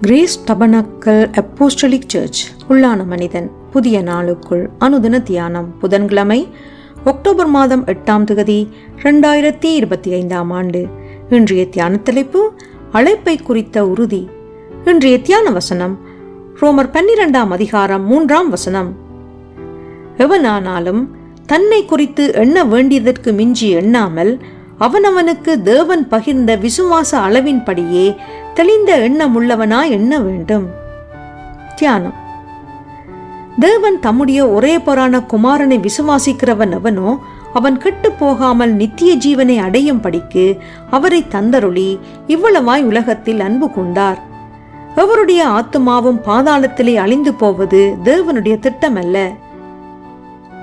Grace tabernacle apostolic search. உள்ளான மனிதன் புதிய நாளுக்குள் அனுதின தியானம். புதன்கிழமை அக்டோபர் மாதம் எட்டாம் தேதி ரெண்டாயிரத்தி இருபத்தி ஐந்தாம் ஆண்டு. இன்றைய தியான தலைப்பு அழைப்பை குறித்த உறுதி. இன்றைய தியான வசனம் ரோமர் பன்னிரெண்டாம் அதிகாரம் மூன்றாம் வசனம். எவனானாலும் தன்னை குறித்து எண்ண வேண்டியதற்கு மிஞ்சி எண்ணாமல் அவனவனுக்கு தேவன் பகிர்ந்த விசுவாச அளவின்படியே தெளிந்த எண்ணமுள்ளவனாய் எண்ண வேண்டும். தியானம். தேவன் தம்முடைய ஒரே பொறான குமாரனை விசுவாசிக்கிறவன் அவனோ அவன் கெட்டு போகாமல் நித்திய ஜீவனை அடையும் படிக்கு அவரை தந்தருளி இவ்வளவாய் உலகத்தில் அன்பு கொண்டார். அவருடைய ஆத்துமாவும் பாதாளத்திலே அழிந்து போவது தேவனுடைய திட்டமல்ல.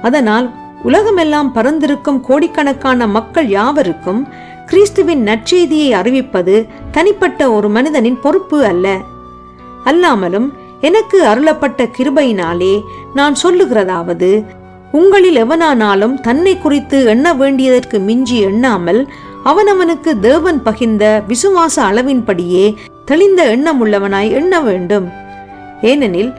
அதனால் உலகமெல்லாம் பறந்திருக்கும் கோடிக்கணக்கான மக்கள் யாவருக்கும் கிறிஸ்துவின் நற்செய்தியை அறிவிப்பது தனிப்பட்ட ஒரு மனிதனின் பொறுப்பு அல்ல. அல்லாமலும் எனக்கு அருளப்பட்ட கிருபையினாலே நான் சொல்லுகிறதாவது உங்களில் எவனானாலும் தன்னை குறித்து எண்ண வேண்டியதற்கு மிஞ்சி எண்ணாமல் அவனவனுக்கு தேவன் பகிர்ந்த விசுவாச அளவின்படியே தெளிந்த எண்ணமுள்ளவனாய் எண்ண வேண்டும். ஏனெனில்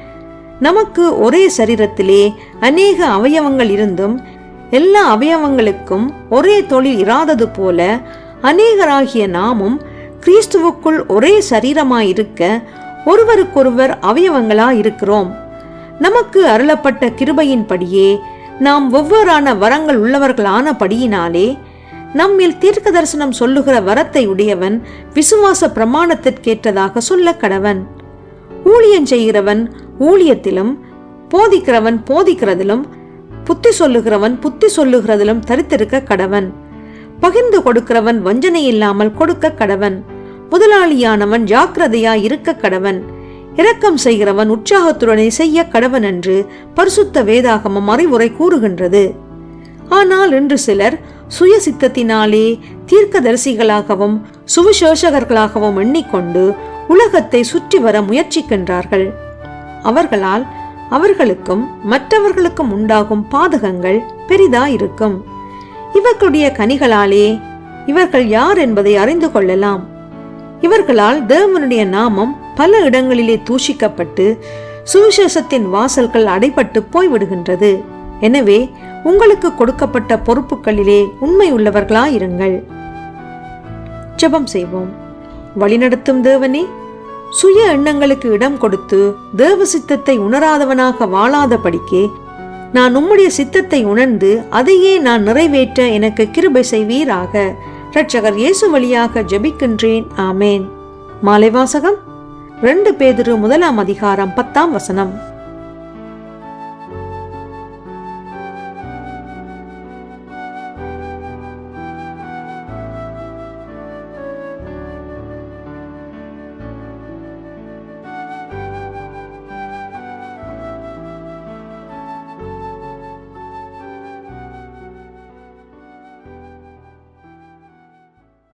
நமக்கு ஒரே சரீரத்திலே அநேக அவயவங்கள் இருந்தும் எல்லா அவயவங்களுக்கும் ஒரே தொழில் இராதது போல அநேகராகிய நாமும் கிறிஸ்துவுக்குள் ஒரே சரீரமாயிருக்க ஒருவருக்கொருவர் அவயவங்களாயிருக்கிறோம். நமக்கு அருளப்பட்ட கிருபையின்படியே நாம் ஒவ்வொரான வரங்கள் உள்ளவர்களானபடியினாலே நம்மில் தீர்க்க தரிசனம் சொல்லுகிற வரத்தை உடையவன் விசுவாச பிரமாணத்திற்கேற்றதாக சொல்ல கடவன் ஊழியம் செய்கிறவன் ஊழியத்திலும் போதிக்கிறவன் போதிக்கிறதிலும் புத்தி சொல்லுகிறவன் புத்தி சொல்லுகிறதிலும் தரித்திருக்க கடவன். பகிர்ந்து கொடுக்கிறவன் வஞ்சனை இல்லாமல் கொடுக்க கடவன். முதலாளியானவன் ஜாக்கிரதையா இருக்க கடவன். இரக்கம் செய்கிறவன் உற்சாகத்துடனே செய்ய கடவன் என்று பரிசுத்த வேதாகமம் அறிவுரை கூறுகின்றது. ஆனால் இன்று சிலர் சுய சித்தத்தினாலே தீர்க்கதரிசிகளாகவும் சுவிசேஷகர்களாகவும் எண்ணிக்கொண்டு உலகத்தை சுற்றி வர முயற்சிக்கின்றார்கள். அவர்களால் அவர்களுக்கும் மற்றவர்களுக்கும் உண்டாகும் பாதகங்கள் பெரிதா இருக்கும் இவர்களுடைய கனிகளாலே இவர்கள் யார் என்பதை அறிந்து கொள்ளலாம். இவர்களால் தேவனுடைய நாமம் பல இடங்களிலே தூஷிக்கப்பட்டு சுவிசேஷத்தின் வாசல்கள் அடைபட்டு போய்விடுகின்றது. எனவே உங்களுக்கு கொடுக்கப்பட்ட பொறுப்புகளிலே உண்மை உள்ளவர்களாயிருங்கள் ஜெபம் செய்வோம். வழிநடத்தும் தேவனே சுய எண்ணங்களுக்கு இடம் கொடுத்து தேவ சித்தத்தை உணராதவனாக வாழாதபடிக்கே நான் உம்முடைய சித்தத்தை உணர்ந்து அதையே நான் நிறைவேற்ற எனக்கு கிருபை செய்வீராக. இரட்சகர் இயேசு வழியாக ஜெபிக்கின்றேன். ஆமேன். மாலை வாசகம். ரெண்டு பேதிரு முதலாம் அதிகாரம் பத்தாம் வசனம்.